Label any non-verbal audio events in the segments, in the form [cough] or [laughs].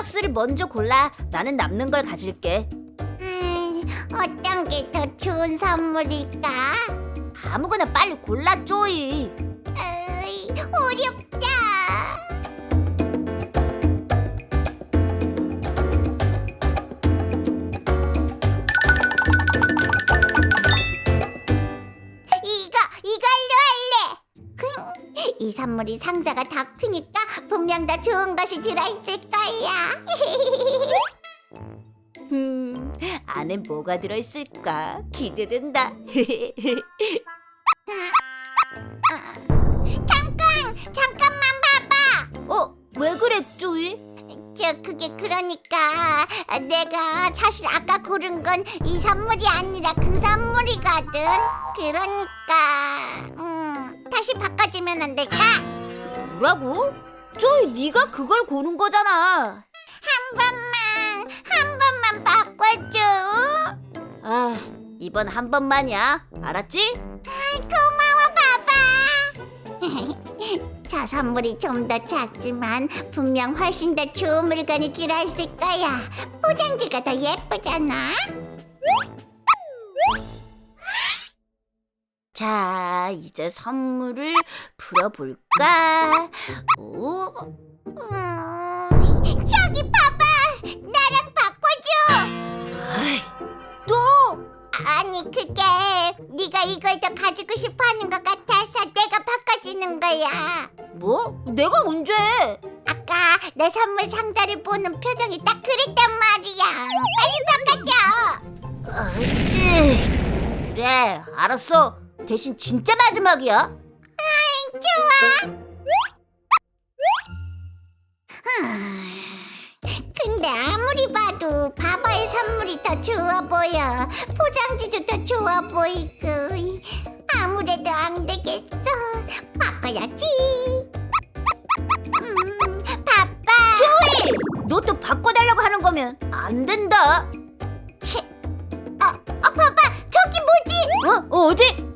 박스를 먼저 골라. 나는 남는 걸 가질게. 음, 어떤 게 더 좋은 선물일까? 아무거나 빨리 골라, 쪼이. 으이, 어렵다. 이거 이걸로 할래. 이 선물이 상자가 더 크니까 분명 더 좋은 것이 들어있을 거야. [laughs] 음, 안에 뭐가 들어있을까? 기대된다. [laughs] 잠깐, 잠깐만 봐봐. 어, 왜 그래, 쪼이? 저 그게 그러니까 내가 사실 아까 고른 건 이 선물이 아니라 그 선물이거든. 그러니까 음, 다시 바꿔주면 안 될까? 뭐라고? 쪼이, 네가 그걸 고른 거잖아. 한 번만, 한 번만 바꿔줘. 아, 이번 한 번만이야. 알았지? 고마워, 바바. [laughs] 저 선물이 좀 더 작지만 분명 훨씬 더 좋은 물건이 들어있을 거야. 포장지가 더 예쁘잖아. 자, 이제 선물을 풀어볼까? 오, 음, 저기 봐봐, 나랑 바꿔줘. 아이, 또! 아니 그게 네가 이걸 더 가지고 싶어 하는 것 같아서 내가 바꿔주는 거야. 뭐? 내가 언제? 아까 내 선물 상자를 보는 표정이 딱 그랬단 말이야. 빨리 바꿔줘. 아, 으, 그래, 알았어. 대신 진짜 마지막이야. 좋아. 흠, 근데 아무리 봐도 바바의 선물이 더 좋아 보여. 포장지도 더 좋아 보이고. 아무래도 안 되겠어. 바꿔야지. 음, 바바. 쪼이! 너 또 바꿔달라고 하는 거면 안 된다. 치. 어, 어, 봐봐. 저기 뭐지? 어? 어디?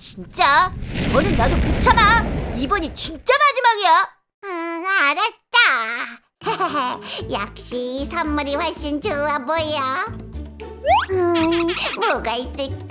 진짜. 너는 나도 못 참아. 이번이 진짜 마지막이야. 응, 알았다. [laughs] 역시 선물이 훨씬 좋아 보여. 음, 뭐가 있을까?